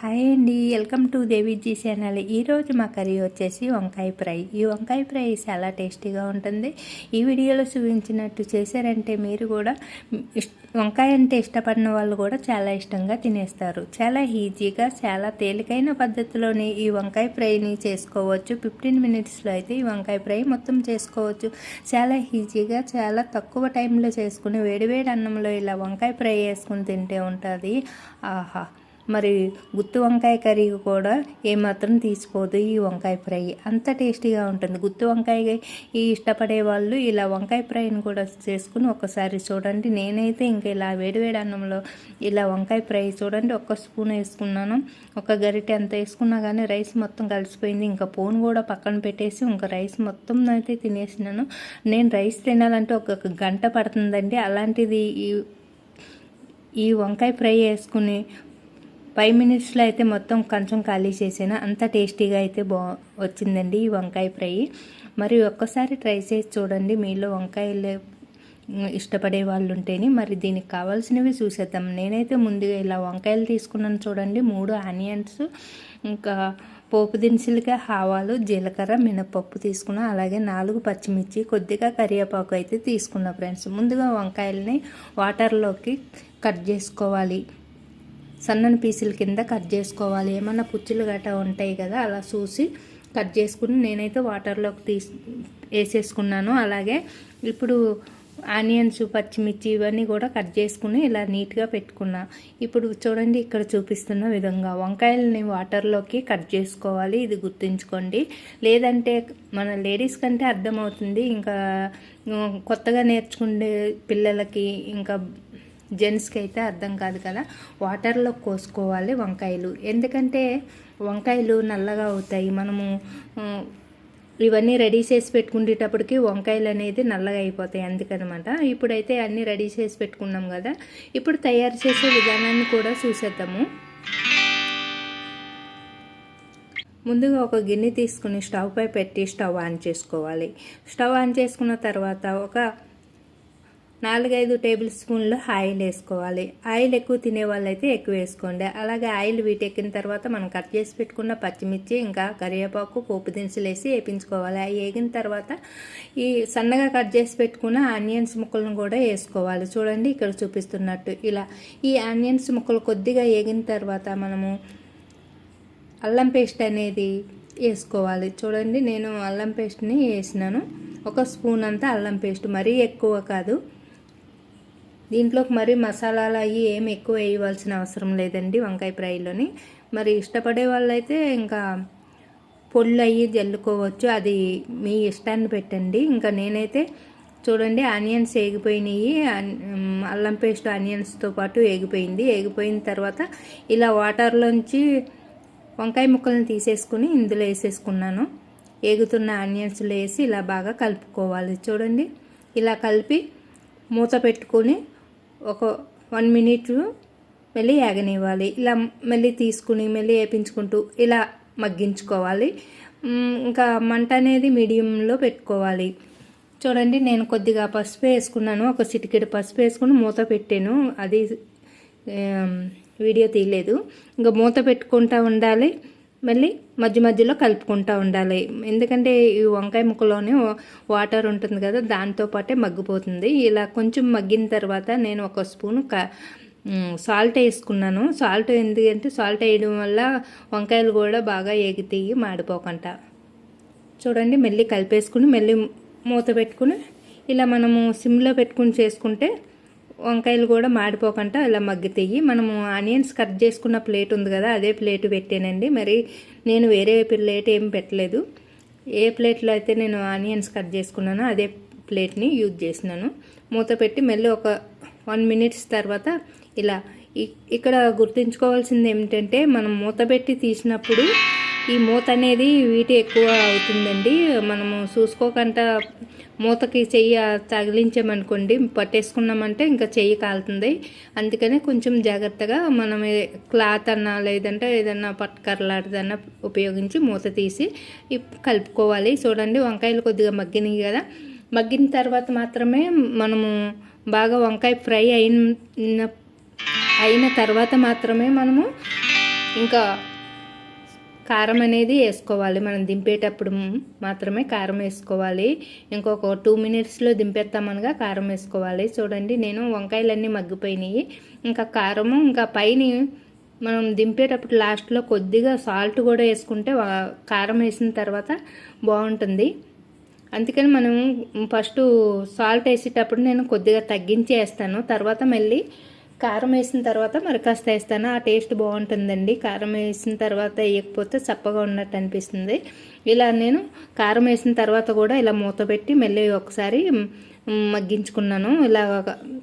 Hi అండి. Welcome to Deviji channel. ఈరోజు మా కర్రీ వచ్చేసి వంకాయ ఫ్రై. ఈ వంకాయ ఫ్రై చాలా టేస్టీగా ఉంటుంది. ఈ వీడియోలో చూపించినట్టు చేశారంటే మీరు కూడా ఇష్- వంకాయ అంటే ఇష్టపడిన వాళ్ళు కూడా చాలా ఇష్టంగా తినేస్తారు. చాలా ఈజీగా చాలా తేలికైన పద్ధతిలోని ఈ వంకాయ ఫ్రైని చేసుకోవచ్చు. ఫిఫ్టీన్ మినిట్స్లో అయితే ఈ వంకాయ ఫ్రై మొత్తం చేసుకోవచ్చు. చాలా ఈజీగా చాలా తక్కువ టైంలో చేసుకుని వేడివేడి అన్నంలో ఇలా వంకాయ ఫ్రై వేసుకుని తింటే ఉంటుంది. ఆహా! మరి గుత్తి వంకాయ కర్రీ కూడా ఏమాత్రం తీసిపోదు ఈ వంకాయ ఫ్రై. అంత టేస్టీగా ఉంటుంది. గుత్తి వంకాయ ఇష్టపడే వాళ్ళు ఇలా వంకాయ ఫ్రైని కూడా చేసుకుని ఒకసారి చూడండి. నేనైతే ఇంకా ఇలా వేడివేడి అన్నంలో ఇలా వంకాయ ఫ్రై చూడండి. ఒక్క స్పూన్ వేసుకున్నాను. ఒక గరిటె అంత వేసుకున్నా కానీ రైస్ మొత్తం కలిసిపోయింది. ఇంకా పోన్ కూడా పక్కన పెట్టేసి ఇంకా రైస్ మొత్తం అయితే తినేసినాను. నేను రైస్ తినాలంటే ఒక గంట పడుతుందండి. అలాంటిది ఈ ఈ వంకాయ ఫ్రై వేసుకుని ఫైవ్ మినిట్స్లో అయితే మొత్తం కొంచెం ఖాళీ చేసాను? అంత టేస్టీగా అయితే బా వచ్చిందండి ఈ వంకాయ ఫ్రై. మరి ఒక్కసారి ట్రై చేసి చూడండి. మీలో వంకాయలు ఇష్టపడే వాళ్ళు ఉంటేనే. మరి దీనికి కావాల్సినవి చూసేద్దాం. నేనైతే ముందుగా ఇలా వంకాయలు తీసుకున్నాను చూడండి. మూడు ఆనియన్స్ ఇంకా పోపు దినుసులుగా ఆవాలు జీలకర్ర మినపప్పు తీసుకున్నా అలాగే నాలుగు పచ్చిమిర్చి కొద్దిగా కరివేపాకు అయితే తీసుకున్నా ఫ్రెండ్స్. ముందుగా వంకాయలని వాటర్లోకి కట్ చేసుకోవాలి. సన్నని పీసుల కింద కట్ చేసుకోవాలి. ఏమన్నా పుచ్చులు గట్ట ఉంటాయి కదా అలా చూసి కట్ చేసుకుని నేనైతే వాటర్లోకి తీసి వేసేసుకున్నాను. అలాగే ఇప్పుడు ఆనియన్స్ పచ్చిమిర్చి ఇవన్నీ కూడా కట్ చేసుకుని ఇలా నీట్గా పెట్టుకున్నా. ఇప్పుడు చూడండి ఇక్కడ చూపిస్తున్న విధంగా వంకాయలని వాటర్లోకి కట్ చేసుకోవాలి. ఇది గుర్తుంచుకోండి. లేదంటే మన లేడీస్ కంటే అర్థమవుతుంది. ఇంకా కొత్తగా నేర్చుకునే పిల్లలకి ఇంకా జెంట్స్కి అయితే అర్థం కాదు కదా. వాటర్లో కోసుకోవాలి వంకాయలు. ఎందుకంటే వంకాయలు నల్లగా అవుతాయి. మనము ఇవన్నీ రెడీ చేసి పెట్టుకునేటప్పటికి వంకాయలు అనేది నల్లగా అయిపోతాయి అందుకనమాట. ఇప్పుడైతే అన్నీ రెడీ చేసి పెట్టుకున్నాం కదా. ఇప్పుడు తయారు చేసే విధానాన్ని కూడా చూసేద్దాము. ముందుగా ఒక గిన్నె తీసుకుని స్టవ్ పై పెట్టి స్టవ్ ఆన్ చేసుకోవాలి. స్టవ్ ఆన్ చేసుకున్న తర్వాత ఒక నాలుగైదు టేబుల్ స్పూన్లు ఆయిల్ వేసుకోవాలి. ఆయిల్ ఎక్కువ తినే వాళ్ళైతే ఎక్కువ వేసుకోండి. అలాగే ఆయిల్ వీటెక్కిన తర్వాత మనం కట్ చేసి పెట్టుకున్న పచ్చిమిర్చి ఇంకా కరివేపాకు పోపు దినుసులు వేసి వేపించుకోవాలి. అవి వేగిన తర్వాత ఈ సన్నగా కట్ చేసి పెట్టుకున్న ఆనియన్స్ ముక్కలను కూడా వేసుకోవాలి. చూడండి ఇక్కడ చూపిస్తున్నట్టు ఇలా. ఈ ఆనియన్స్ ముక్కలు కొద్దిగా వేగిన తర్వాత మనము అల్లం పేస్ట్ అనేది వేసుకోవాలి. చూడండి నేను అల్లం పేస్ట్ని వేసినాను. ఒక స్పూన్ అంతా అల్లం పేస్ట్. మరీ ఎక్కువ కాదు. దీంట్లోకి మరి మసాలాలు అవి ఏం ఎక్కువ వేయవలసిన అవసరం లేదండి వంకాయ ఫ్రైలోని. మరి ఇష్టపడే వాళ్ళైతే ఇంకా పొళ్ళు అయ్యి జల్లుకోవచ్చు. అది మీ ఇష్టాన్ని పెట్టండి. ఇంకా నేనైతే చూడండి ఆనియన్స్ వేగిపోయినాయి అల్లం పేస్ట్ ఆనియన్స్తో పాటు వేగిపోయింది వేగిపోయిన తర్వాత ఇలా వాటర్లోంచి వంకాయ ముక్కలను తీసేసుకుని ఇందులో వేసేసుకున్నాను. ఏగుతున్న ఆనియన్స్లో వేసి ఇలా బాగా కలుపుకోవాలి. చూడండి ఇలా కలిపి మూత పెట్టుకొని ఒక వన్ మినిట్ మళ్ళీ యాగనివ్వాలి ఇలా మళ్ళీ తీసుకుని మళ్ళీ వేపించుకుంటూ ఇలా మగ్గించుకోవాలి. ఇంకా మంట అనేది మీడియంలో పెట్టుకోవాలి. చూడండి నేను కొద్దిగా పసుపు వేసుకున్నాను. ఒక చిటికెడు పసుపు వేసుకుని మూత పెట్టాను. అది వీడియో తీయలేదు. ఇంకా మూత పెట్టుకుంటూ ఉండాలి. మళ్ళీ మధ్య మధ్యలో కలుపుకుంటూ ఉండాలి. ఎందుకంటే ఈ వంకాయ ముక్కలోనే వాటర్ ఉంటుంది కదా దాంతో పాటే మగ్గిపోతుంది. ఇలా కొంచెం మగ్గిన తర్వాత నేను ఒక స్పూన్ క సాల్ట్ వేసుకున్నాను. సాల్ట్ ఎందుకంటే సాల్ట్ వేయడం వల్ల వంకాయలు కూడా బాగా ఎగితాయి మాడిపోకుండా చూడండి మెల్లి కలిపేసుకుని మెల్లి మూత పెట్టుకుని ఇలా మనము సిమ్లో పెట్టుకుని చేసుకుంటే వంకాయలు కూడా మాడిపోకుండా ఇలా మగ్గితేయి. మనము ఆనియన్స్ కట్ చేసుకున్న ప్లేట్ ఉంది కదా అదే ప్లేట్ పెట్టానండి. మరి నేను వేరే ప్లేట్ ఏం పెట్టలేదు. ఏ ప్లేట్లో అయితే నేను ఆనియన్స్ కట్ చేసుకున్నానో అదే ప్లేట్ని యూజ్ చేసినాను. మూత పెట్టి మళ్ళీ ఒక వన్ మినిట్స్ తర్వాత ఇలా ఇ- ఇక్కడ గుర్తుంచుకోవాల్సింది ఏమిటంటే మనం మూత పెట్టి తీసినప్పుడు ఈ మూత అనేది వీటి ఎక్కువ అవుతుందండి. మనము చూసుకోకుండా మూతకి చెయ్యి తగిలించామనుకోండి పట్టేసుకున్నామంటే ఇంకా చెయ్యి కాలుతుంది. అందుకనే కొంచెం జాగ్రత్తగా మనం క్లాత్ అన్నా లేదంటే ఏదన్నా పట్టుకర్లాంటిదన్నా ఉపయోగించి మూత తీసి కలుపుకోవాలి. చూడండి వంకాయలు కొద్దిగా మగ్గినాయి కదా. మగ్గిన తర్వాత మాత్రమే మనము బాగా వంకాయ ఫ్రై అయిన అయిన తర్వాత మాత్రమే మనము ఇంకా కారం అనేది వేసుకోవాలి. మనం దింపేటప్పుడు మాత్రమే కారం వేసుకోవాలి. ఇంకొక టూ మినిట్స్లో దింపేస్తామనగా కారం వేసుకోవాలి. చూడండి నేను వంకాయలన్నీ మగ్గిపోయినాయి. ఇంకా కారము ఇంకా పైన మనం దింపేటప్పుడు లాస్ట్లో కొద్దిగా సాల్ట్ కూడా వేసుకుంటే కారం వేసిన తర్వాత బాగుంటుంది. అందుకని మనం ఫస్ట్ సాల్ట్ వేసేటప్పుడు నేను కొద్దిగా తగ్గించి వేస్తాను. తర్వాత మళ్ళీ కారం వేసిన తర్వాత మరి కాస్త వేస్తాను. ఆ టేస్ట్ బాగుంటుందండి. కారం వేసిన తర్వాత వేయకపోతే చప్పగా ఉన్నట్టు అనిపిస్తుంది. ఇలా నేను కారం వేసిన తర్వాత కూడా ఇలా మూత పెట్టి మళ్ళీ ఒకసారి మగ్గించుకున్నాను. ఇలా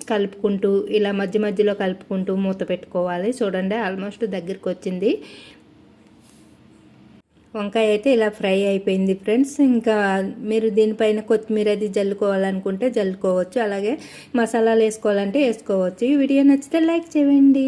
కలుపుకుంటూ ఇలా మధ్య మధ్యలో కలుపుకుంటూ మూత పెట్టుకోవాలి. చూడండి ఆల్మోస్ట్ దగ్గరికి వచ్చింది. వంకాయ అయితే ఇలా ఫ్రై అయిపోయింది ఫ్రెండ్స్. ఇంకా మీరు దీనిపైన కొత్తిమీర అది జల్లుకోవాలనుకుంటే జల్లుకోవచ్చు. అలాగే మసాలాలు వేసుకోవాలంటే వేసుకోవచ్చు. ఈ వీడియో నచ్చితే లైక్ చేయండి.